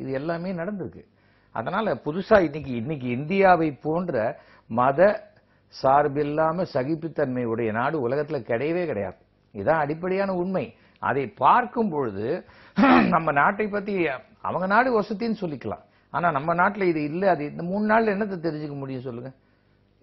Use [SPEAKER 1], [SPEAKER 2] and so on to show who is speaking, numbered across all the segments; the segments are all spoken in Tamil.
[SPEAKER 1] இது எல்லாமே நடந்திருக்கு. அதனால் புதுசாக இன்னைக்கு இன்னைக்கு இந்தியாவை போன்ற மத சார்பில்லாமல் சகிப்புத்தன்மையுடைய நாடு உலகத்தில் கிடையவே கிடையாது. இதுதான் அடிப்படையான உண்மை. அதை பார்க்கும் பொழுது நம்ம நாட்டை பற்றி அவங்க நாடு வசதின்னு சொல்லிக்கலாம். ஆனால் நம்ம நாட்டில் இது இல்லை. அது இந்த மூணு நாளில் என்னத்தை தெரிஞ்சுக்க முடியும் சொல்லுங்கள்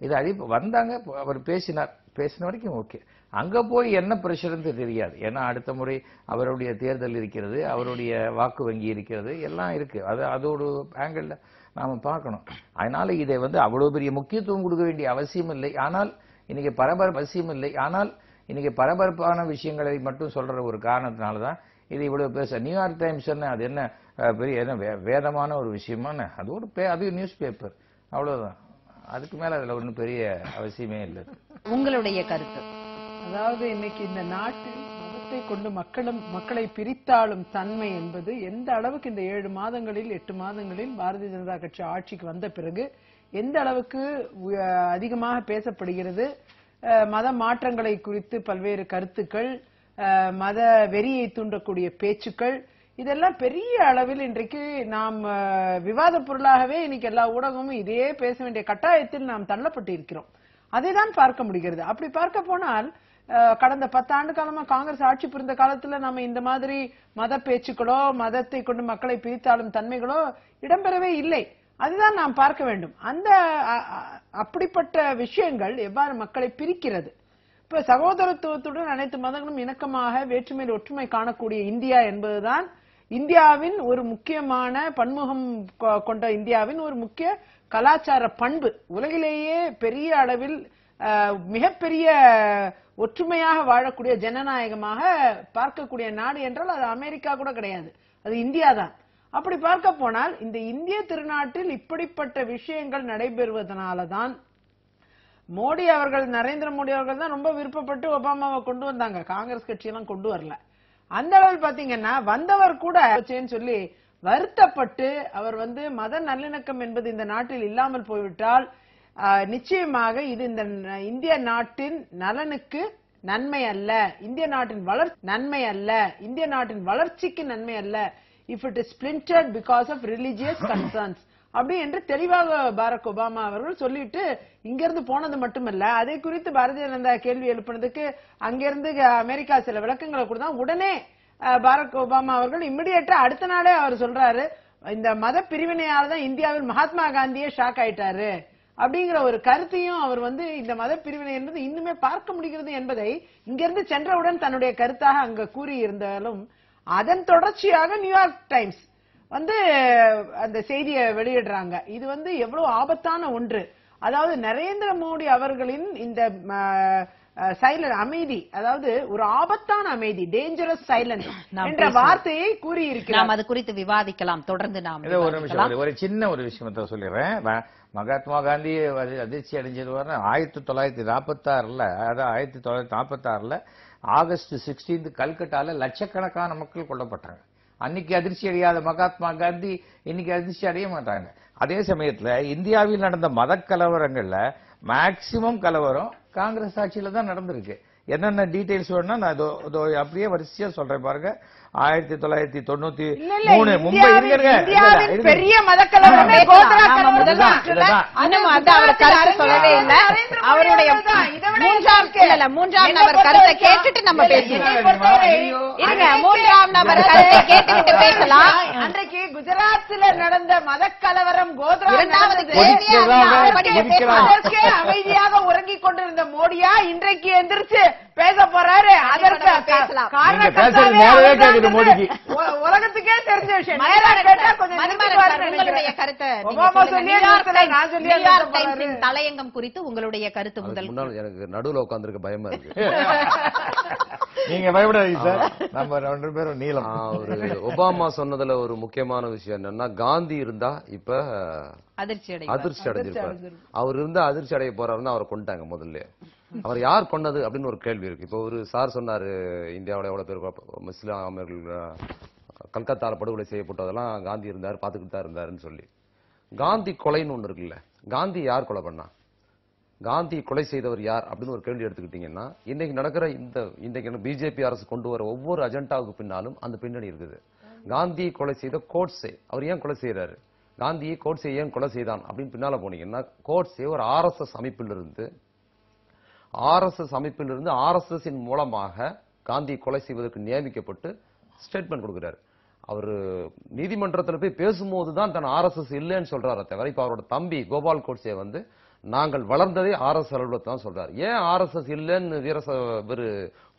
[SPEAKER 1] இது அடி வந்தாங்க அவர் பேசினார். பேசின வரைக்கும் ஓகே அங்கே போய் என்ன பிரஷர்னு தெரியாது. ஏன்னா அடுத்த முறை அவருடைய தேர்தல் இருக்கிறது அவருடைய வாக்கு வங்கி இருக்கிறது எல்லாம் இருக்குது அது அதோட ஆங்கிளில் நாம் பார்க்கணும். அதனால் இதை வந்து அவ்வளோ பெரிய முக்கியத்துவம் கொடுக்க வேண்டிய அவசியம் இல்லை. ஆனால் இன்றைக்கி பரபரப்பு அவசியம் இல்லை. ஆனால் இன்றைக்கி பரபரப்பான விஷயங்களை மட்டும் சொல்கிற ஒரு காரணத்தினால தான் இது இவ்வளோ பேச. நியூயார்க் டைம்ஸ் என்ன அது என்ன பெரிய என்ன வே- வேதமான ஒரு விஷயமான அது ஒரு பே அது நியூஸ் பேப்பர். அவ்வளோதான் அதுக்கு மேல அதுல ஒன்றும் பெரிய அவசியமே இல்லை.
[SPEAKER 2] உங்களுடைய கருத்து.
[SPEAKER 3] அதாவது இன்னைக்கு இந்த நாட்டில் மதத்தை கொண்டு மக்களும் மக்களை பிரித்தாளும் தன்மை என்பது எந்த அளவுக்கு இந்த ஏழு மாதங்களில் எட்டு மாதங்களில் பாரதிய ஜனதா கட்சி ஆட்சிக்கு வந்த பிறகு எந்த அளவுக்கு அதிகமாக பேசப்படுகிறது. மத மாற்றங்களை குறித்து பல்வேறு கருத்துக்கள் மத வெறியை தூண்டக்கூடிய பேச்சுக்கள் இதெல்லாம் பெரிய அளவில் இன்றைக்கு நாம் விவாத பொருளாகவே இன்னைக்கு எல்லா ஊடகமும் இதையே பேச வேண்டிய கட்டாயத்தில் நாம் தள்ளப்பட்டிருக்கிறோம். அதை தான் பார்க்க முடிகிறது. அப்படி பார்க்க போனால் கடந்த பத்தாண்டு காலமா காங்கிரஸ் ஆட்சி புரிந்த காலத்துல நம்ம இந்த மாதிரி மத பேச்சுக்களோ மதத்தை கொண்டு மக்களை பிரித்தாளும் தன்மைகளோ இடம்பெறவே இல்லை. அதுதான் நாம் பார்க்க வேண்டும். அந்த அப்படிப்பட்ட விஷயங்கள் எவ்வாறு மக்களை பிரிக்கிறது? இப்ப சகோதரத்துவத்துடன் அனைத்து மதங்களும் இணக்கமாக வேற்றுமையில் ஒற்றுமை காணக்கூடிய இந்தியா என்பதுதான் இந்தியாவின் ஒரு முக்கியமான பன்முகம் கொ- கொண்ட இந்தியாவின் ஒரு முக்கிய கலாச்சார பண்பு. உலகிலேயே பெரிய அளவில் மிகப்பெரிய ஒற்றுமையாக வாழக்கூடிய ஜனநாயகமாக பார்க்கக்கூடிய நாடு என்றால் அது அமெரிக்கா கூட கிடையாது. அது இந்தியா தான். அப்படி பார்க்க போனால் இந்த இந்திய திருநாட்டில் இப்படிப்பட்ட விஷயங்கள் நடைபெறுவதனால தான் மோடி அவர்கள் நரேந்திர மோடி அவர்கள் தான் ரொம்ப விருப்பப்பட்டு ஒபாமாவை கொண்டு வந்தாங்க. காங்கிரஸ் கட்சியெல்லாம் கொண்டு வரல. அந்த அளவில் பாத்தீங்கன்னா வந்தவர் கூட சொல்லி வருத்தப்பட்டு அவர் வந்து மத நல்லிணக்கம் என்பது இந்த நாட்டில் இல்லாமல் போய்விட்டால் நிச்சயமாக இது இந்த இந்திய நாட்டின் நலனுக்கு நன்மை அல்ல. இந்திய நாட்டின் வளர் நன்மை அல்ல. இந்திய நாட்டின் வளர்ச்சிக்கு நன்மை அல்ல. If it is splintered because of religious concerns அப்படி என்று தெளிவாக பாரக் ஒபாமா அவர்கள் சொல்லிட்டு இங்கிருந்து போனது மட்டுமல்ல அதை குறித்து பாரதிய ஜனதா கேள்வி எழுப்பினதுக்கு அங்கிருந்து அமெரிக்கா சில விளக்கங்களை கொடுத்தா உடனே பாரக் ஒபாமா அவர்கள் இம்மிடியேட்டா அடுத்த நாளே அவர் சொல்றாரு இந்த மத பிரிவினையால் தான் இந்தியாவில் மகாத்மா காந்தியே ஷாக் ஆயிட்டாரு அப்படிங்கிற ஒரு கருத்தையும் அவர் வந்து இந்த மத பிரிவினை என்பது இன்னுமே பார்க்க முடிகிறது என்பதை இங்கிருந்து சென்றவுடன் தன்னுடைய கருத்தாக அங்க கூறியிருந்தாலும் அதன் தொடர்ச்சியாக நியூயார்க் டைம்ஸ் வந்து அந்த செய்தியை வெளியிடுறாங்க. இது வந்து எவ்வளவு ஆபத்தான ஒன்று. அதாவது நரேந்திர மோடி அவர்களின் இந்த சைலண்ட் அமைதி அதாவது ஒரு ஆபத்தான அமைதி டேஞ்சரஸ்
[SPEAKER 2] நாம்
[SPEAKER 3] என்ற. வார்த்தையை கூறியிருக்கிறார்.
[SPEAKER 2] நாம் அது குறித்து விவாதிக்கலாம். தொடர்ந்து நாம்
[SPEAKER 1] ஒரு. நிமிஷம் ஒரு- சின்ன ஒரு விஷயத்தை சொல்லிடுறேன். மகாத்மா காந்தி அது- அதிர்ச்சி அடைஞ்சது வர ஆயிரத்தி தொள்ளாயிரத்தி நாற்பத்தாறுல அதாவது ஆயிரத்தி தொள்ளாயிரத்தி நாற்பத்தாறுல ஆகஸ்ட் சிக்ஸ்டீன்த் கல்கட்டால லட்சக்கணக்கான மக்கள் கொல்லப்பட்டாங்க. அன்னைக்கு அதிர்ச்சி அடையாத மகாத்மா காந்தி இன்னைக்கு அதிர்ச்சி அடைய மாட்டாங்க. அதே சமயத்துல இந்தியாவில் நடந்த மத கலவரங்கள்ல மேக்சிமம் கலவரம் காங்கிரஸ் ஆட்சியில் தான் நடந்திருக்கு. என்னென்ன டீட்டெயில்ஸ் வேணும்னா நான் அப்படியே வரிசையா சொல்றேன் பாருங்க. ஆயிரத்தி தொள்ளாயிரத்தி தொண்ணூத்தி மூணு. மும்பை இருங்க.
[SPEAKER 3] பெரிய மதக்கலவரமே
[SPEAKER 2] சொல்லவே இல்ல. அவருடைய மூன்றாம் மூன்றாம் நபர் கருத்தை கேட்டுட்டு நம்ம பேசலாம். இருங்க மூன்றாம் நபர் கருத்தை கேட்டுக்கிட்டு பேசலாம்.
[SPEAKER 3] அன்றைக்கு குஜராத்தில் நடந்த மதக்கலவரம் கோத்ரா அமைதியாக உறங்கிக் கொண்டிருந்த மோடியா இன்றைக்கு எந்திரிச்சு பேச போறாரு. அதற்கு
[SPEAKER 2] பேசலாம்.
[SPEAKER 1] நீங்க கேக்குது மோடிக்கு.
[SPEAKER 3] உலகத்துக்கே தெரிஞ்ச விஷயம்.
[SPEAKER 2] உங்களுடைய. கருத்தை தலையங்கம் குறித்து உங்களுடைய கருத்து முதல்
[SPEAKER 4] எனக்கு நடுவுல உட்கார்ந்திருக்க பயமா இருக்கு.
[SPEAKER 1] நீங்க பயப்படாதீங்க சார். நம்ம ரெண்டு பேரும் நீளம்.
[SPEAKER 4] ஒரு ஒபாமா சொன்னதுல ஒரு முக்கியமான விஷயம் என்னன்னா காந்தி இருந்தா இப்ப
[SPEAKER 2] அதிர்ச்சி அடை
[SPEAKER 4] அதிர்ச்சி அடைஞ்சிருப்பாரு. அவர் இருந்தா அதிர்ச்சி அடைய போறாருன்னு அவரை கொண்டாங்க முதல்ல. அவர் யார் கொன்னது அப்படின்னு ஒரு கேள்வி இருக்கு. இப்போ ஒரு சார் சொன்னாரு இந்தியாவில் எவ்வளோ பேர் முஸ்லாமர்கள் முஸ்லிம்கள் கல்கத்தால படுகொலை செய்யப்பட்டதெல்லாம் காந்தி இருந்தார் பார்த்துக்கிட்டு தான் இருந்தாருன்னு சொல்லி. காந்தி கொலைன்னு ஒன்று இருக்குல்ல காந்தி யார் கொலை பண்ணா? காந்தி கொலை செய்தவர் யார் அப்படின்னு ஒரு கேள்வி எடுத்துக்கிட்டீங்கன்னா இன்னைக்கு நடக்கிற இந்த இன்னைக்கு பிஜேபி அரசு கொண்டு வர ஒவ்வொரு அஜெண்டாவுக்கு பின்னாலும் அந்த பின்னணி இருக்குது. காந்தியை கொலை செய்த கோட்ஸே அவர் ஏன் கொலை செய்யறாரு காந்தியை கோட்ஸே ஏன் கொலை செய்தான் அப்படின்னு பின்னால போனீங்கன்னா கோட்ஸே ஒரு ஆர்எஸ்எஸ் அமைப்பிலிருந்து ஆர்எஸ்எஸ் அமைப்பிலிருந்து ஆர்எஸ்எஸ் இன் மூலமாக காந்தியை கொலை செய்வதற்கு நியமிக்கப்பட்டு ஸ்டேட்மெண்ட் கொடுக்கிறாரு. அவர் நீதிமன்றத்தில் போய் பேசும்போது தான் தன் ஆர்எஸ்எஸ் இல்லைன்னு சொல்றாரு தவிர இப்ப அவரோட தம்பி கோபால் கோட்ஸே வந்து நாங்கள் வளர்ந்ததே ஆர்எஸ் அலுவலகத்தை தான் சொல்றாரு. ஏன் ஆர்எஸ்எஸ் இல்லைன்னு வீர இவரு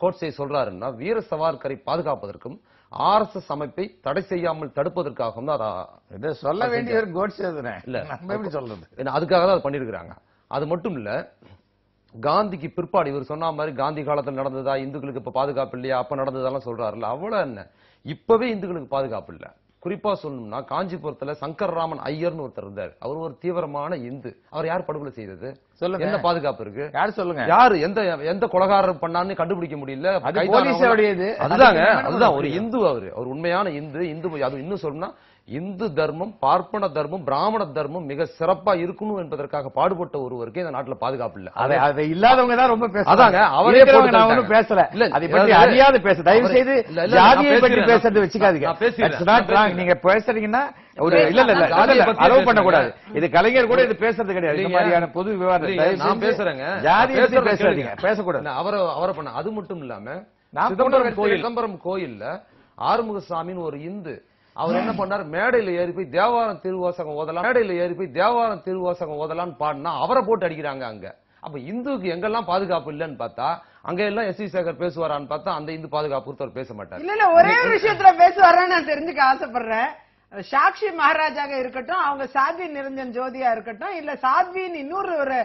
[SPEAKER 4] கோட்ஸே சொல்றாருன்னா வீர சவார்கரை பாதுகாப்பதற்கும் ஆர்எஸ்எஸ் அமைப்பை தடை செய்யாமல் தடுப்பதற்காகவும் தான்
[SPEAKER 1] சொல்ல வேண்டிய ஒரு கோட்ஸ்
[SPEAKER 4] இல்ல.
[SPEAKER 1] நம்ம எப்படி சொல்றது?
[SPEAKER 4] அதுக்காக தான் அதை பண்ணியிருக்கிறாங்க அது மட்டும் இல்ல காந்திக்கு பிற்பாடு இவர் சொன்ன மாதிரி காந்தி காலத்துல நடந்ததா இந்துக்களுக்கு இப்ப பாதுகாப்பு இல்லையா அப்ப நடந்ததெல்லாம் சொல்றாருல்ல. அவ்வளவு என்ன? இப்பவே இந்துக்களுக்கு பாதுகாப்பு இல்ல. குறிப்பா சொல்லணும்னா காஞ்சிபுரத்துல சங்கர்ராமன் ஐயர்னு ஒருத்தர் இருந்தார். அவர் ஒரு தீவிரமான இந்து. அவர் யார் படுகொலை செய்தது?
[SPEAKER 1] சொல்லுங்க.
[SPEAKER 4] என்ன பாதுகாப்பு இருக்கு?
[SPEAKER 1] யார் சொல்லுங்க?
[SPEAKER 4] யாரு? எந்த எந்த கொலகாரர் பண்ணான்னு கண்டுபிடிக்க முடியல. அதுதாங்க அதுதான் ஒரு? இந்து அவரு. அவர் உண்மையான இந்து. இந்து அது இன்னும் சொல்லணும்னா இந்து தர்மம் பார்ப்பன தர்மம் பிராமண தர்மம் மிக சிறப்பா இருக்கணும் என்பதற்காக பாடுபட்ட ஒருவருக்கு இந்த நாட்டுல பாதுகாப்பு இல்ல.
[SPEAKER 1] அதை அதை இல்லாதவங்க தான் ரொம்ப பேசுறாங்க.
[SPEAKER 4] அவரே
[SPEAKER 1] நான்
[SPEAKER 4] தள்ளிட்டாங்க.
[SPEAKER 1] பேசல.
[SPEAKER 4] இல்ல,
[SPEAKER 1] அதை பற்றி
[SPEAKER 4] அதாவது-
[SPEAKER 1] அறியாத பேச. தயவு செய்து ஜாதியை பற்றி. பேசுறது வச்சுக்காதீங்க. நீங்க பேசுறீங்கன்னா ஒரு இல்ல இல்ல இல்ல
[SPEAKER 4] பத்தி
[SPEAKER 1] அலோவ்
[SPEAKER 4] பேசுறேங்க.
[SPEAKER 1] பண்ணக்கூடாது. இது கலைஞர் கூட இது பேசுறது கிடையாது. இந்த. மாதிரியான பொது விவாதம்
[SPEAKER 4] நான் பேசுறேங்க.
[SPEAKER 1] பத்தி பேசாதீங்க.
[SPEAKER 4] கேளுங்க.
[SPEAKER 1] பேசக்கூடாது.
[SPEAKER 4] அவரை அவரை பண்ண அது மட்டும் இல்லாம சிதம்பரம் கோயில். சிதம்பரம் கோயில்ல ஆறுமுகசாமின்னு ஒரு இந்து அவர் என்ன பண்ணார்? மேடையில் ஏறி போய் தேவாரம் திருவாசகம் ஓதலாம் மேடையில் ஏறி போய் தேவாரம் திருவாசகம் ஓதலாம்னு பாடினா அவரை போட்டு அடிக்கிறாங்க அங்க. அப்ப இந்துக்கு எங்கெல்லாம் பாதுகாப்பு இல்லைன்னு பார்த்தா அங்க எல்லாம் எஸ் வி சேகர் பேசுவாரான்னு பார்த்தா அந்த இந்து பாதுகாப்பு ஒருத்தர் பேச மாட்டார்.
[SPEAKER 3] இல்ல இல்ல ஒரே விஷயத்துல பேசுவாரன்னு நான் தெரிஞ்சுக்க ஆசைப்படுறேன். சாக்ஷி மகாராஜாக இருக்கட்டும் அவங்க சாத்வி நிரஞ்சன் ஜோதியா இருக்கட்டும் இல்ல சாத்வின்னு இன்னொரு ஒரு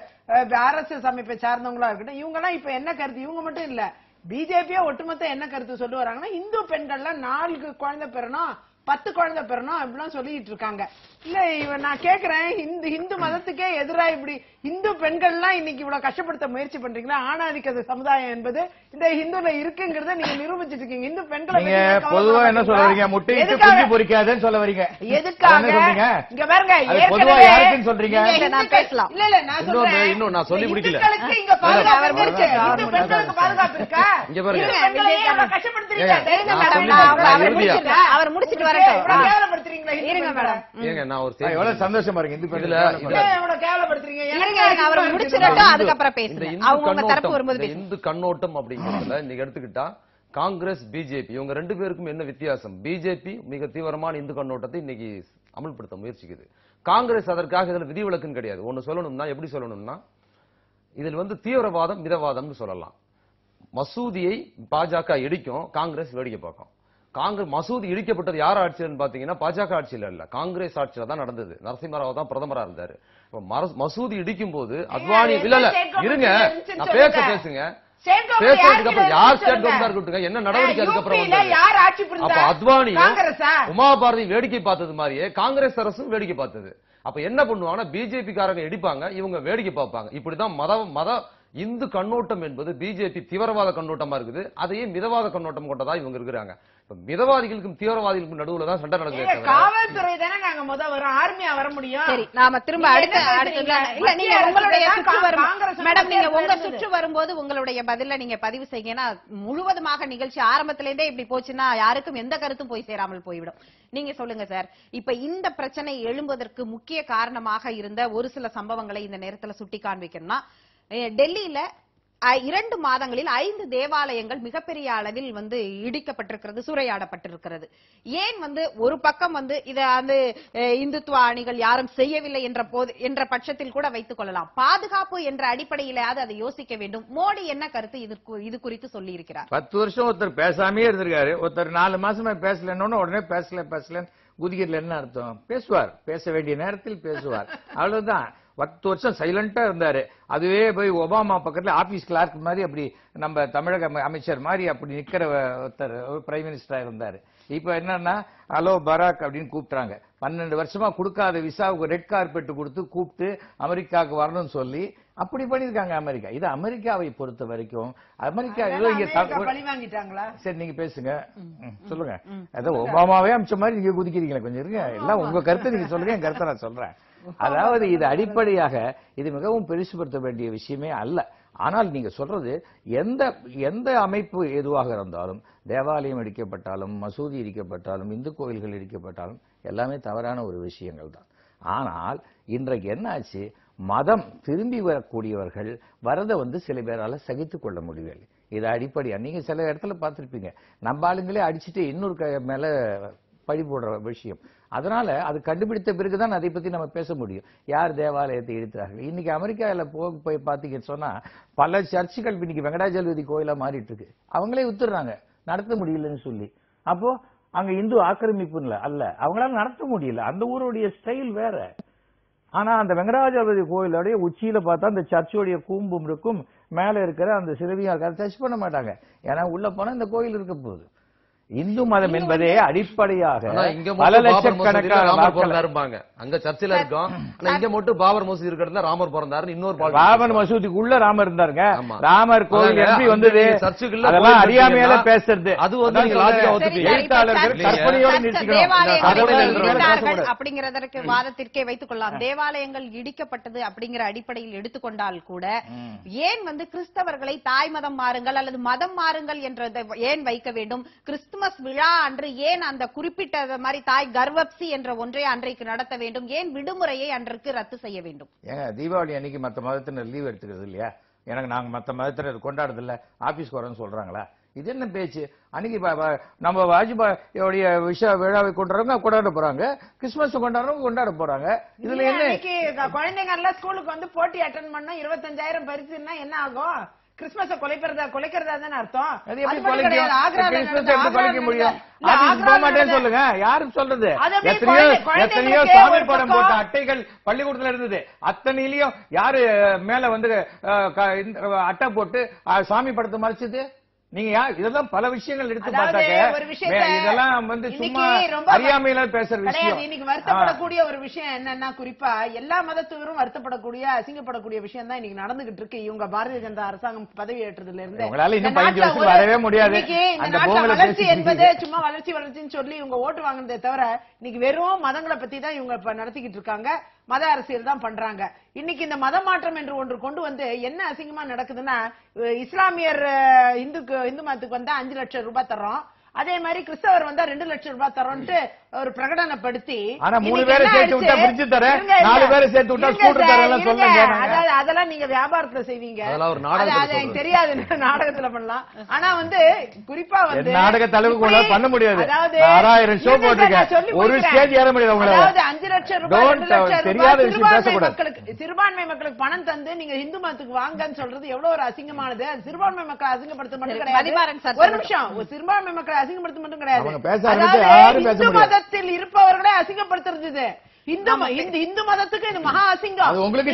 [SPEAKER 3] அரசு அமைப்பை சார்ந்தவங்களா இருக்கட்டும் இவங்க எல்லாம் இப்ப என்ன கருத்து? இவங்க மட்டும் இல்ல. பிஜேபியா ஒட்டுமொத்த என்ன கருத்து சொல்லி வராங்கன்னா இந்து பெண்கள்லாம் நான்கு குழந்தை பெறணும் பத்து குழந்தை பெறணும் அப்படிலாம் சொல்லிட்டு இருக்காங்க. இல்ல இவன் நான் கேக்குறேன் இந்து இந்து மதத்துக்கே எதிரா இப்படி இந்து பெண்கள்லாம் இன்னைக்கு இவ்வளவு கஷ்டப்படுத்த முயற்சி பண்றீங்களா? ஆணாதிக்க சமுதாயம் என்பது இந்த இந்துல இருக்குங்கிறத நீங்க நிரூபிச்சிட்டு இருக்கீங்க. இந்து பெண்களை
[SPEAKER 1] பொதுவா என்ன சொல்ல வரீங்க? முட்டையிட்டு
[SPEAKER 3] எதுக்காக-
[SPEAKER 1] குஞ்சு பொரிக்காதுன்னு சொல்ல வரீங்க.
[SPEAKER 3] எதுக்காக? இங்க பாருங்க
[SPEAKER 1] பொதுவா யாருக்குன்னு சொல்றீங்க?
[SPEAKER 2] நான் பேசலாம்.
[SPEAKER 3] இல்ல இல்ல நான்
[SPEAKER 4] இன்னொன்னு,
[SPEAKER 3] சொல்றேன்.
[SPEAKER 4] இன்னும் நான் சொல்லி முடிக்கல.
[SPEAKER 3] இங்க
[SPEAKER 1] தான்
[SPEAKER 3] இந்து பெண்களுக்கு பாதுகாப்பு இருக்கா?
[SPEAKER 4] இங்க பாருங்க.
[SPEAKER 3] கஷ்டப்படுத்துறீங்க அவரை
[SPEAKER 2] முடிச்சிட்டு வரட்டும். இருங்க? மேடம்.
[SPEAKER 4] நான் ஒரு செய்தி
[SPEAKER 1] எவ்வளவு சந்தோஷமா இருக்கு இந்து
[SPEAKER 4] இதுல-
[SPEAKER 2] இருங்க இருங்க அவர்
[SPEAKER 3] இந்த
[SPEAKER 2] பேசுங்க.
[SPEAKER 4] இந்து
[SPEAKER 2] அவங்க உங்க தரப்பு
[SPEAKER 4] கண்ணோட்டம்,
[SPEAKER 2] வரும்போது பேசுங்க
[SPEAKER 4] இந்து கண்ணோட்டம் அப்படிங்கிறதுல இன்னைக்கு எடுத்துக்கிட்டா காங்கிரஸ் பிஜேபி இவங்க ரெண்டு பேருக்கும் என்ன வித்தியாசம்? பிஜேபி மிக தீவிரமான இந்து கண்ணோட்டத்தை இன்னைக்கு அமல்படுத்த முயற்சிக்குது. காங்கிரஸ் அதற்காக இதுல விதிவிலக்குன்னு கிடையாது. ஒன்னு சொல்லணும்னா எப்படி சொல்லணும்னா இதில் வந்து தீவிரவாதம் மிதவாதம்னு சொல்லலாம். மசூதியை பாஜக இடிக்கும் காங்கிரஸ் வேடிக்கை பார்க்கும். காங்கிரஸ் மசூதி இடிக்கப்பட்டது யார் ஆட்சியில்னு பாத்தீங்கன்னா பாஜக ஆட்சியில இல்ல. காங்கிரஸ் ஆட்சியில தான் நடந்தது. நரசிம்மராவ் தான் பிரதமரா இருந்தாரு. மசூதி இடிக்கும் போது அத்வானி இல்ல இல்ல இருங்க. நான் பேச. பேசுங்க.
[SPEAKER 3] ஆட்சியில
[SPEAKER 4] என்ன நடவடிக்கை அதுக்கப்புறம்
[SPEAKER 3] காங்கிரஸா?
[SPEAKER 4] உமா பாரதி வேடிக்கை பார்த்தது மாதிரியே காங்கிரஸ் அரசும் வேடிக்கை பார்த்தது. அப்ப என்ன பண்ணுவாங்கன்னா பிஜேபி காரங்க இடிப்பாங்க இவங்க வேடிக்கை பார்ப்பாங்க. இப்படிதான் மத மத இந்து கண்ணோட்டம் என்பது பிஜேபி தீவிரவாத கண்ணோட்டமா இருக்குது. அதையே மிதவாத கண்ணோட்டம் கொண்டதா இவங்க இருக்கிறாங்க. இப்ப மிதவாதிகளுக்கும் தீவிரவாதிகளுக்கும் நடுவுல தான் சண்டை நடக்குதே
[SPEAKER 3] காவல்துறை தானே நாங்க முத வரும் ஆர்மியா வர முடியும்?
[SPEAKER 2] சரி நாம திரும்ப அடுத்த அடுத்த? இல்ல நீங்க உங்களுடைய சுற்று வரும் மேடம் நீங்க உங்க சுற்று வரும்போது உங்களுடைய பதில நீங்க பதிவு செய்யுங்கன்னா முழுவதுமாக நிகழ்ச்சி ஆரம்பத்துல இருந்தே இப்படி போச்சுன்னா யாருக்கும் எந்த கருத்தும் போய் சேராமல் போய்விடும். நீங்க சொல்லுங்க சார். இப்ப இந்த பிரச்சனை எழும்புவதற்கு முக்கிய காரணமாக இருந்த ஒரு சில சம்பவங்களை இந்த நேரத்துல சுட்டி காண்பிக்கணும்னா டெல்லியில இரண்டு மாதங்களில் ஐந்து தேவாலயங்கள் மிகப்பெரிய அளவில் வந்து இடிக்கப்பட்டிருக்கிறது சூறையாடப்பட்டிருக்கிறது. ஏன் வந்து ஒரு பக்கம் வந்து இதை வந்து இந்துத்துவ அணிகள் யாரும் செய்யவில்லை என்ற போது என்ற பட்சத்தில் கூட வைத்துக் கொள்ளலாம். பாதுகாப்பு என்ற அடிப்படையிலாவது அதை யோசிக்க வேண்டும். மோடி என்ன கருத்து இது இது குறித்து சொல்லி இருக்கிறார்
[SPEAKER 1] பத்து வருஷம் ஒருத்தர் பேசாமே இருந்திருக்காரு. ஒருத்தர் நாலு மாசமா பேசலன்னு உடனே பேசல பேசல குதிக்கிறதுல என்ன அர்த்தம்? பேசுவார். பேச வேண்டிய நேரத்தில் பேசுவார். அவ்வளவுதான். பத்து வருஷம் சைலண்டா இருந்தாரு. அதுவே போய் ஒபாமா பக்கத்துல ஆபீஸ் கிளார்க் மாதிரி அப்படி நம்ம தமிழக அம- அமைச்சர் மாதிரி அப்படி நிக்கிற ஒருத்தர் பிரைம் மினிஸ்டரா இருந்தாரு. இப்ப என்னன்னா ஹலோ பராக் அப்படின்னு கூப்பிட்டாங்க பன்னெண்டு வருஷமா கொடுக்காத விசாவுக்கு ரெட் கார்பெட் கொடுத்து கூப்பிட்டு அமெரிக்காவுக்கு வரணும்னு சொல்லி அப்படி பண்ணிருக்காங்க அமெரிக்கா. இது அமெரிக்காவை பொறுத்த வரைக்கும் அமெரிக்கா ஏதோ இங்க
[SPEAKER 3] வாங்கிட்டாங்களா?
[SPEAKER 1] சரி நீங்க பேசுங்க. சொல்லுங்க. அதான் ஒபாமாவே அமிச்ச மாதிரி நீங்க குதிக்கிறீங்களா கொஞ்சம் இருங்க. எல்லாம் உங்க கருத்தை நீங்க சொல்லுங்க என் கருத்தை நான் சொல்றேன். அதாவது இது அடிப்படையாக இது மிகவும் பெருசுபடுத்த வேண்டிய விஷயமே அல்ல. ஆனால் நீங்க சொல்றது எந்த எந்த அமைப்பு எதுவாக இருந்தாலும் தேவாலயம் இடிக்கப்பட்டாலும் மசூதி இடிக்கப்பட்டாலும் இந்து கோயில்கள் இடிக்கப்பட்டாலும் எல்லாமே தவறான ஒரு விஷயங்கள் தான். ஆனால் இன்றைக்கு என்னாச்சு? மதம் திரும்பி வரக்கூடியவர்கள் வரதை வந்து சில பேரால சகித்துக் கொள்ள முடியவில்லை. இது அடிப்படையா? நீங்க சில இடத்துல பார்த்திருப்பீங்க. நம்ம ஆளுங்களே அடிச்சுட்டு இன்னொரு க- மேல பழி போடுற விஷயம். அதனால் அது கண்டுபிடித்த பிறகு தான் அதை பற்றி நம்ம பேச முடியும். யார் தேவாலயத்தை இடித்தார்கள் இன்றைக்கி அமெரிக்காவில் போ போய் பார்த்தீங்கன்னு சொன்னால் பல சர்ச்சுகள் இன்னைக்கு வெங்கடாஜலபதி கோயிலாக மாறிட்டுருக்கு. அவங்களே வித்துடுறாங்க. நடத்த முடியலன்னு சொல்லி. அப்போது அங்கே இந்து ஆக்கிரமிப்புல அல்ல. அவங்களால நடத்த முடியல. அந்த ஊருடைய ஸ்டைல் வேற. ஆனால் அந்த வெங்கடாஜலபதி கோயிலுடைய உச்சியில் பார்த்தா அந்த சர்ச்சோடைய கூம்பும் இருக்கும். மேலே இருக்கிற அந்த சிறுவியாக இருக்காது டச் பண்ண மாட்டாங்க. ஏன்னா உள்ளே போனால் இந்த கோயில் இருக்க போகுது. இந்து மதம் என்பதே அடிப்படையாக பல லட்சக்கணக்கான
[SPEAKER 4] ராமர்
[SPEAKER 1] வாக்களை-
[SPEAKER 4] பிறந்தாருப்பாங்க அங்க சர்ச்சில் இருக்கோம். ஆனா இங்க மட்டும் பாபர் மசூதி இருக்கிறதுல ராமர் பிறந்தாருன்னு இன்னொரு பால்
[SPEAKER 1] ராமன் மசூதிக்குள்ள ராமர் இருந்தாருங்க. ராமர்
[SPEAKER 4] அதாங்க,
[SPEAKER 1] எப்படி வந்தது?
[SPEAKER 4] சர்ச்சுக்குள்ள
[SPEAKER 1] அதெல்லாம் அறியாமையால பேசுறது.
[SPEAKER 4] அது வந்து நீங்க. லாஜிக்கா ஒத்துப்பீங்க.
[SPEAKER 1] எழுத்தாளர்கள் கற்பனையோடு நிறுத்திக்கணும். என்ற.
[SPEAKER 2] அப்படிங்கிறதற்கு வாதத்திற்கே வைத்துக் கொள்ளலாம் தேவாலயங்கள் இடிக்கப்பட்டது அப்படிங்கிற அடிப்படையில் எடுத்துக்கொண்டால் கூட ஏன் வந்து கிறிஸ்தவர்களை தாய் மதம் மாறுங்கள் அல்லது மதம் மாறுங்கள் என்றதை ஏன் வைக்க வேண்டும்? கிறிஸ்துமஸ் விழா அன்று ஏன் அந்த குறிப்பிட்ட மாதிரி தாய் கர்வப்சி என்ற ஒன்றை அன்றைக்கு நடத்த வேண்டும்? ஏன் விடுமுறையை அன்றைக்கு ரத்து செய்ய வேண்டும்?
[SPEAKER 1] ஏங்க தீபாவளி அன்னைக்கு மத்த மதத்தினர் லீவ் எடுத்துக்கிறது இல்லையா? எனக்கு நாங்க மத்த மதத்தினர் கொண்டாடுறது இல்ல ஆபீஸ்க்கு வரோம்னு சொல்றாங்களா? இது என்ன பேச்சு? அன்னைக்கு நம்ம வாஜ்பாயோடைய விஷ விழாவை கொண்டாடுறவங்க கொண்டாட போறாங்க. கிறிஸ்துமஸ் கொண்டாடுறவங்க கொண்டாட போறாங்க. இதுல என்ன?
[SPEAKER 3] குழந்தைங்க எல்லாம் ஸ்கூலுக்கு வந்து போட்டி அட்டன் பண்ணா இருபத்தஞ்சாயிரம் பரிசுன்னா என்ன ஆகும்? கிறிஸ்துமஸ குலைக்கிறதா குலைக்கிறதா தானே அர்த்தம்
[SPEAKER 1] அது எப்படி குலைக்கும்? கிறிஸ்துமஸ் எப்படி குலைக்க முடியும்?
[SPEAKER 3] ஆக்ரால
[SPEAKER 1] போக மாட்டேன்னு சொல்லுங்க யாரும் சொல்றது
[SPEAKER 3] அது
[SPEAKER 1] எத்தனையோ எத்தனையோ சாமி படம். போட்ட அட்டைகள் பள்ளிக்கூடத்துல இருந்தது அத்தனையிலயும் யாரு மேல வந்து அட்டை போட்டு சாமி படத்தை மறைச்சது நீங்க இதெல்லாம் பல விஷயங்கள் எடுத்து மே- இதெல்லாம் வந்து சும்மா அறியாமையில பேசுற. விஷயம்
[SPEAKER 3] இன்னைக்கு வருத்தப்படக்கூடிய ஒரு விஷயம் என்னன்னா குறிப்பா எல்லா மதத்தவரும் வருத்தப்படக்கூடிய அசிங்கப்படக்கூடிய விஷயம் தான் இன்னைக்கு நடந்துகிட்டு இருக்கு இவங்க பாரதிய ஜனதா அரசாங்கம் பதவி ஏற்றதுல இருந்து
[SPEAKER 1] உங்களால இன்னும் பதினஞ்சு
[SPEAKER 3] ஒரு-
[SPEAKER 1] வரவே முடியாது.
[SPEAKER 3] வளர்ச்சி என்பது. சும்மா வளர்ச்சி வளர்ச்சின்னு சொல்லி இவங்க ஓட்டு வாங்குனதே தவிர இன்னைக்கு வெறும் மதங்களை பத்தி தான் இவங்க நடத்திக்கிட்டு இருக்காங்க மத அரசியல் தான் பண்றாங்க. இன்னைக்கு இந்த மத மாற்றம் என்று ஒன்று கொண்டு வந்து என்ன அசிங்கமா நடக்குதுன்னா இஸ்லாமியர் இந்துக்கு இந்து மதத்துக்கு வந்தா அஞ்சு லட்சம் ரூபாய் தர்றோம். அதே மாதிரி கிறிஸ்தவர் வந்தா ரெண்டு லட்சம் ரூபாய் தரோன்ட்டு ஒரு பிரகடனப்படுத்தி
[SPEAKER 1] ஆனா மூணு பேரை சேர்த்து விட்டா fridge தரேன். நாலு பேரை சேர்த்து விட்டா தரேன்லாம்
[SPEAKER 3] இருங்க.
[SPEAKER 1] சொல்லுங்க.
[SPEAKER 3] அதாவது அதெல்லாம் நீங்க வியாபாரத்துல செய்வீங்க
[SPEAKER 4] அதெல்லாம் ஒரு
[SPEAKER 3] அது எனக்கு. தெரியாது நாடகத்துல பண்ணலாம் ஆனா வந்து குறிப்பா வந்து
[SPEAKER 1] அளவுக்கு
[SPEAKER 3] இப்படி-
[SPEAKER 1] உங்களால பண்ண முடியாது.
[SPEAKER 3] அதாவது
[SPEAKER 1] ஆறாயிரம்
[SPEAKER 3] சார்,
[SPEAKER 1] போட்டிருக்கேன். ஒரு stage ஏற முடியாது உங்களால.
[SPEAKER 3] அதாவது அஞ்சு லட்சம் ரூபாய்
[SPEAKER 1] தெரியாத விஷயம் பேசக்கூடாது.
[SPEAKER 3] மக்களுக்கு சிறுபான்மை மக்களுக்கு பணம் தந்து நீங்க இந்து மதத்துக்கு வாங்கன்னு சொல்றது எவ்வளவு ஒரு அசிங்கமானது அது சிறுபான்மை மக்களை அசிங்கப்படுத்த மட்டும் கிடையாது ஒரு. நிமிஷம் சிறுபான்மை மக்களை அசிங்கப்படுத்த மட்டும் கிடையாது
[SPEAKER 1] அவங்க பேச ஆரம்பிச்சா யாரும் பேச.
[SPEAKER 3] மதத்தில் இருப்பவர்களே அசிங்கப்படுத்துறது இந்து இந்த மதத்துக்கு இது மகா அசிங்கம்.
[SPEAKER 1] உங்களுக்கு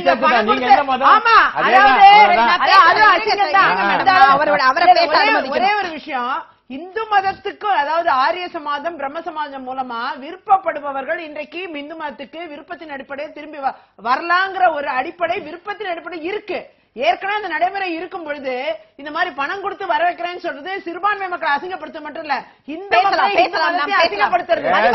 [SPEAKER 3] ஒரே-. ஒரே விஷயம். இந்து மதத்துக்கு அதாவது ஆரிய சமாதம் பிரம்ம சமாஜம் மூலமா விருப்பப்படுபவர்கள் இன்றைக்கு இந்து மதத்துக்கு விருப்பத்தின் அடிப்படையில் திரும்பி வரலாங்கிற ஒரு அடிப்படை விருப்பத்தின் அடிப்படை இருக்கு. ஏற்கனவே அந்த நடைமுறை இருக்கும் பொழுது இந்த மாதிரி பணம் கொடுத்து வர வைக்கிறேன்னு சொல்றது சிறுபான்மை மக்களை அசிங்கப்படுத்த மட்டும் இல்ல இந்த அசிங்கப்படுத்துறது
[SPEAKER 4] நான்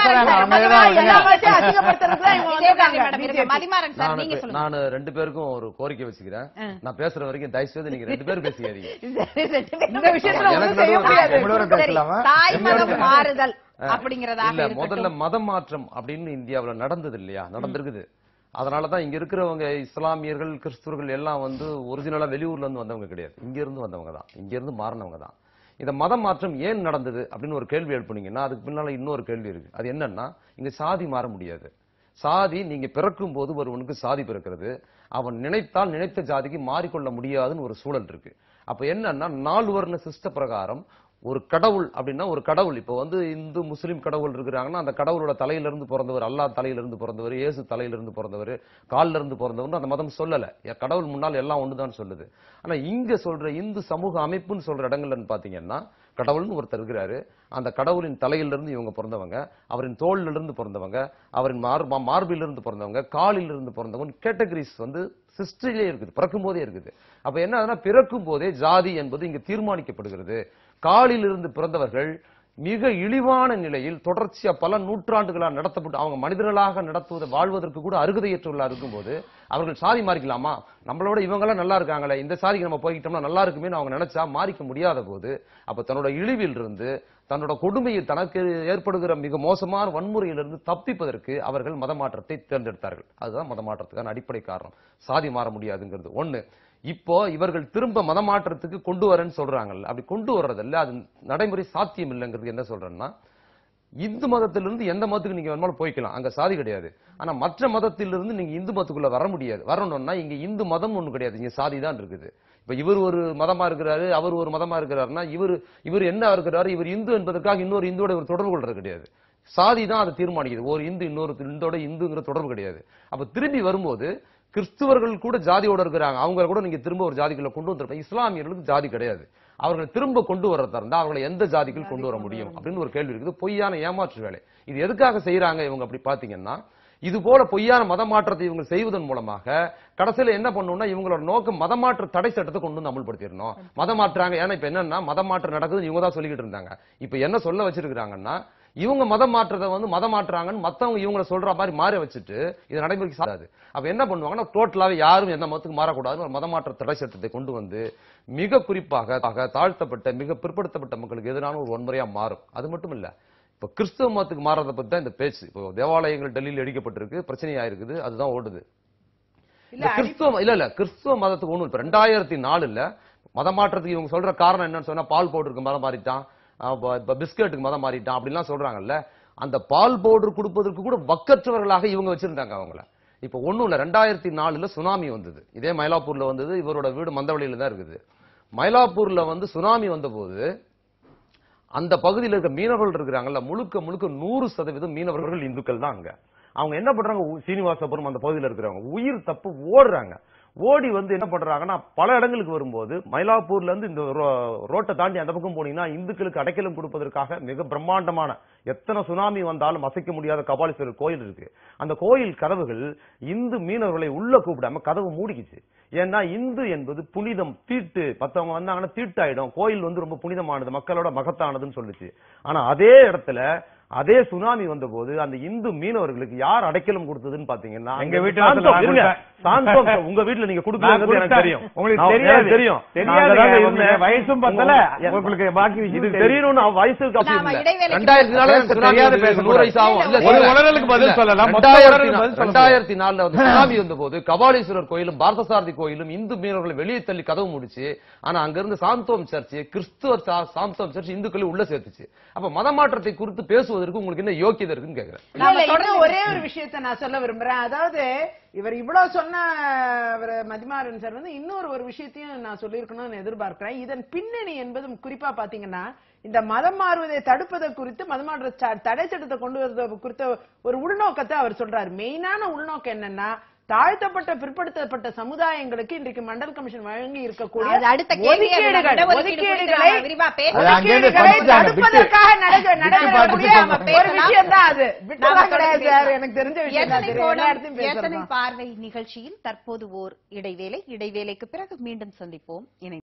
[SPEAKER 2] சொல்லுங்க.
[SPEAKER 4] நான் ரெண்டு பேருக்கும் ஒரு கோரிக்கை வச்சுக்கிறேன். நான் பேசுற வரைக்கும் தயவு செய்து நீங்க ரெண்டு பேரும் பேசிக்காதீங்க.
[SPEAKER 3] இந்த விஷயத்துல?
[SPEAKER 2] தாய் மதம் மாறுதல்
[SPEAKER 4] முதல்ல
[SPEAKER 2] இருக்கட்டும்.
[SPEAKER 4] மத மாற்றம் அப்படின்னு இந்தியாவுல நடந்தது இல்லையா? நடந்திருக்குது. அதனாலதான் இங்கே இருக்கிறவங்க இஸ்லாமியர்கள் கிறிஸ்துவர்கள் எல்லாம் வந்து ஒரிஜினலாக வெளியூர்லேருந்து வந்தவங்க கிடையாது. இங்கேருந்து வந்தவங்க தான். இங்கேருந்து மாறினவங்க தான். இந்த மத மாற்றம் ஏன் நடந்தது அப்படின்னு ஒரு கேள்வி எழுப்புனீங்கன்னா அதுக்கு பின்னால் இன்னொரு கேள்வி இருக்குது அது என்னன்னா இங்கே சாதி மாற முடியாது. சாதி நீங்கள் பிறக்கும் போது ஒருவனுக்கு சாதி பிறக்கிறது. அவன் நினைத்தால் நினைத்த ஜாதிக்கு மாறிக்கொள்ள முடியாதுன்னு ஒரு சூழல் இருக்குது அப்போ என்னன்னா நாலு வர்ண சிஸ்ட பிரகாரம் ஒரு கடவுள் அப்படின்னா ஒரு கடவுள். இப்போ வந்து இந்து முஸ்லீம் கடவுள் இருக்கிறாங்கன்னா அந்த கடவுளோட தலையிலிருந்து பிறந்தவர் அல்லாஹ் தலையிலிருந்து பிறந்தவர் இயேசு தலையிலிருந்து பிறந்தவர் காலில் இருந்து பிறந்தவர் அந்த மதம் சொல்லலை. கடவுள் முன்னால் எல்லாம் ஒண்ணுதான் சொல்லுது. ஆனால் இங்கே சொல்கிற இந்து சமூக அமைப்புன்னு சொல்கிற இடங்கள்னு பார்த்தீங்கன்னா கடவுள்னு ஒருத்தர் இருக்கிறாரு. அந்த கடவுளின் தலையிலிருந்து இவங்க பிறந்தவங்க அவரின் தோளிலிருந்து பிறந்தவங்க அவரின் மார் மா- மார்பிலிருந்து பிறந்தவங்க காலிலிருந்து பிறந்தவங்க கேட்டகரிஸ் வந்து சிஸ்டரியிலே இருக்குது பிறக்கும் போதே இருக்குது. அப்போ என்ன ஆகுதுன்னா பிறக்கும் போதே ஜாதி என்பது இங்கே தீர்மானிக்கப்படுகிறது. காலில் இருந்து பிறந்தவர்கள் மிக இழிவான நிலையில் தொடர்ச்சியா பல நூற்றாண்டுகளாக நடத்தப்பட்டு அவங்க மனிதர்களாக நடத்துவதை வாழ்வதற்கு கூட அருகதையற்றவர்களா இருக்கும்போது அவர்கள் சாதி மாறிக்கலாமா? நம்மளோட இவங்கெல்லாம் நல்லா இருக்காங்களே இந்த சாதிக்கு நம்ம போய்கிட்டோம்னா நல்லா இருக்குமேனு அவங்க நினைச்சா மாறிக்க முடியாத போது அப்ப தன்னோட இழிவில் இருந்து தன்னோட கொடுமையில் தனக்கு ஏற்படுகிற மிக மோசமான வன்முறையிலிருந்து தப்பிப்பதற்கு அவர்கள் மதமாற்றத்தை தேர்ந்தெடுத்தார்கள். அதுதான் மதமாற்றத்துக்கான அடிப்படை காரணம். சாதி மாற முடியாதுங்கிறது. ஒன்று இப்போ இவர்கள் திரும்ப மதமாற்றத்துக்கு கொண்டு வரேன்னு சொல்றாங்கல்ல. அப்படி கொண்டு வர்றதில்ல. அது நடைமுறை சாத்தியம் இல்லைங்கிறது என்ன சொல்றேன்னா இந்து மதத்திலிருந்து எந்த மதத்துக்கு நீங்க வேணுமாலும் போய்க்கலாம். அங்க சாதி கிடையாது. ஆனா மற்ற மதத்திலிருந்து நீங்க இந்து மதத்துக்குள்ள வர முடியாது. வரணும்னா இங்க இந்து மதம் ஒண்ணு கிடையாது. இங்க சாதி தான் இருக்குது. இப்ப இவர் ஒரு மதமா இருக்கிறாரு அவர் ஒரு மதமா இருக்கிறாருன்னா இவர் இவர் என்ன இருக்கிறாரு? இவர் இந்து என்பதற்காக இன்னொரு இந்துவோட இவர் தொடர்பு கொள்றது கிடையாது. சாதி தான் அதை தீர்மானிக்குது. ஒரு இந்து இன்னொரு இந்தோட இந்துங்கிற தொடர்பு கிடையாது. அப்ப திரும்பி வரும்போது கிறிஸ்துவர்கள் கூட ஜாதியோடு இருக்கிறாங்க. அவங்கள கூட நீங்க திரும்ப ஒரு ஜாதிக்குள்ள கொண்டு வந்திருப்பீங்க. இஸ்லாமியர்களுக்கு ஜாதி கிடையாது. அவர்களை திரும்ப கொண்டு வர்றதா இருந்தா அவர்களை எந்த ஜாதிக்குள் கொண்டு வர முடியும் அப்படின்னு ஒரு கேள்வி இருக்குது. பொய்யான ஏமாற்று வேலை. இது எதுக்காக செய்யறாங்க இவங்க அப்படி பாத்தீங்கன்னா இது போல பொய்யான மத மாற்றத்தை இவங்க செய்வதன் மூலமாக கடைசியில என்ன பண்ணணும்னா இவங்களோட நோக்கம் மதமாற்ற தடை சட்டத்தை கொண்டு வந்து அமல்படுத்திடணும். மதமாற்றாங்க ஏன்னா இப்ப என்னன்னா மதமாற்றம் நடக்குது இவங்க தான் சொல்லிக்கிட்டு இருந்தாங்க. இப்ப என்ன சொல்ல வச்சிருக்காங்கன்னா இவங்க மதம் மாற்றத்தை வந்து மதம் மாற்றுறாங்கன்னு மத்தவங்க இவங்களை சொல்ற மாதிரி மாற வச்சுட்டு இது நடைமுறைக்கு சாதாது அப்ப என்ன பண்ணுவாங்கன்னா டோட்டலாவே யாரும் எந்த மதத்துக்கு மாறக்கூடாதுன்னு ஒரு மதமாற்ற தடை சட்டத்தை கொண்டு வந்து மிக குறிப்பாக தாழ்த்தப்பட்ட மிக பிற்படுத்தப்பட்ட மக்களுக்கு எதிரான ஒரு வன்முறையா மாறும். அது மட்டும் இல்ல இப்ப கிறிஸ்தவ மதத்துக்கு மாறதை பத்தி தான் இந்த பேச்சு. இப்போ தேவாலயங்கள் டெல்லியில் இடிக்கப்பட்டிருக்கு பிரச்சனையா இருக்குது அதுதான் ஓடுது. கிறிஸ்துவ இல்ல இல்ல கிறிஸ்துவ மதத்துக்கு ஒண்ணும் இப்ப ரெண்டாயிரத்தி நாலுல மதமாற்றத்துக்கு இவங்க சொல்ற காரணம் என்னன்னு சொன்னா பால் பவுடருக்கு மதம் மாறிட்டான். பிஸ்கட்டுக்கு மதம் மாறிட்டான் அப்படிலாம் சொல்றாங்கல்ல. அந்த பால் பவுடர் கொடுப்பதற்கு கூட வக்கற்றவர்களாக இவங்க வச்சிருந்தாங்க அவங்கள. இப்போ ஒன்றும் இல்லை ரெண்டாயிரத்தி நாலுல சுனாமி வந்தது. இதே மயிலாப்பூர்ல வந்தது இவரோட வீடு மந்தவழியில் தான் இருக்குது. மயிலாப்பூர்ல வந்து சுனாமி வந்தபோது அந்த பகுதியில் இருக்க மீனவர்கள் இருக்கிறாங்கல்ல முழுக்க முழுக்க நூறு சதவீதம் மீனவர்கள் இந்துக்கள் தான் அங்க. அவங்க என்ன பண்றாங்க சீனிவாசபுரம் அந்த பகுதியில் இருக்கிறவங்க உயிர் தப்பு ஓடுறாங்க. ஓடி வந்து என்ன பண்றாங்கன்னா பல இடங்களுக்கு வரும்போது மயிலாப்பூர்ல இருந்து இந்த ரோ- ரோட்டை தாண்டி அந்த பக்கம் போனீங்கன்னா இந்துக்களுக்கு அடைக்கலம் கொடுப்பதற்காக மிக பிரம்மாண்டமான எத்தனை சுனாமி வந்தாலும் அசைக்க முடியாத கபாலீஸ்வரர் கோயில் இருக்கு. அந்த கோயில் கதவுகள் இந்து மீனவர்களை உள்ள கூப்பிடாம கதவு மூடிக்குச்சு. ஏன்னா இந்து என்பது புனிதம் தீட்டு. மற்றவங்க வந்தாங்கன்னா தீட்டாயிடும். கோயில் வந்து ரொம்ப புனிதமானது மக்களோட மகத்தானதுன்னு சொல்லுச்சு. ஆனா அதே இடத்துல அதே சுனாமி வந்தபோது அந்த இந்து மீனவர்களுக்கு யார் அடைக்கலம் கொடுத்ததுன்னு பாத்தீங்கன்னா
[SPEAKER 5] எங்க வீட்டுல
[SPEAKER 4] உங்க வீட்டுல நீங்க
[SPEAKER 5] நான்
[SPEAKER 4] கொடுக்கலங்கிறது எனக்கு. தெரியும்
[SPEAKER 5] உங்களுக்கு
[SPEAKER 4] தெரியும்.
[SPEAKER 5] வயசும் பத்தல. உங்களுக்கு பாக்கி
[SPEAKER 4] இது. தெரியணும்னு வயசுக்கு அப்படி
[SPEAKER 5] பேச
[SPEAKER 4] சுனாமி
[SPEAKER 5] பதில். சொல்லலாம்.
[SPEAKER 4] ரெண்டாயிரத்தி நாலுல வந்து சுனாமி வந்தபோது கபாலீஸ்வரர் கோயிலும் பார்த்தசாரதி கோயிலும் இந்து மீனவர்களை வெளியே தள்ளி கதவு முடிச்சு ஆனா அங்க இருந்து சாந்தோம் சர்ச் கிறிஸ்துவர் சா- சாந்தோம் சர்ச் இந்துக்களை உள்ள சேர்த்துச்சு அப்ப மதமாற்றத்தை குறித்து பேசுவதற்கு உங்களுக்கு என்ன யோக்கியதை இருக்குன்னு கேக்குறேன்.
[SPEAKER 3] ஒரே ஒரு விஷயத்தை நான் சொல்ல விரும்புறேன். அதாவது இவர் இவ்வளவு சொன்ன அவர் மதிமாறன் சார் வந்து இன்னொரு ஒரு விஷயத்தையும் நான் சொல்லியிருக்கணும்னு எதிர்பார்க்கிறேன். இதன் பின்னணி என்பது குறிப்பா பாத்தீங்கன்னா இந்த மதம் மாறுவதை தடுப்பதை குறித்து மதமாற்ற தடை சட்டத்தை கொண்டு வருவது குறித்த ஒரு உள்நோக்கத்தை அவர் சொல்றாரு. மெயினான உள்நோக்கம் என்னன்னா தாழ்த்தப்பட்ட பிற்படுத்தப்பட்ட சமுதாயங்களுக்கு இன்றைக்கு மண்டல் கமிஷன் வழங்கி இருக்கக்கூடிய
[SPEAKER 2] பார்வை நிகழ்ச்சியில் தற்போது ஓர் இடைவேளை? இடைவேளைக்கு பிறகு மீண்டும் சந்திப்போம். இணை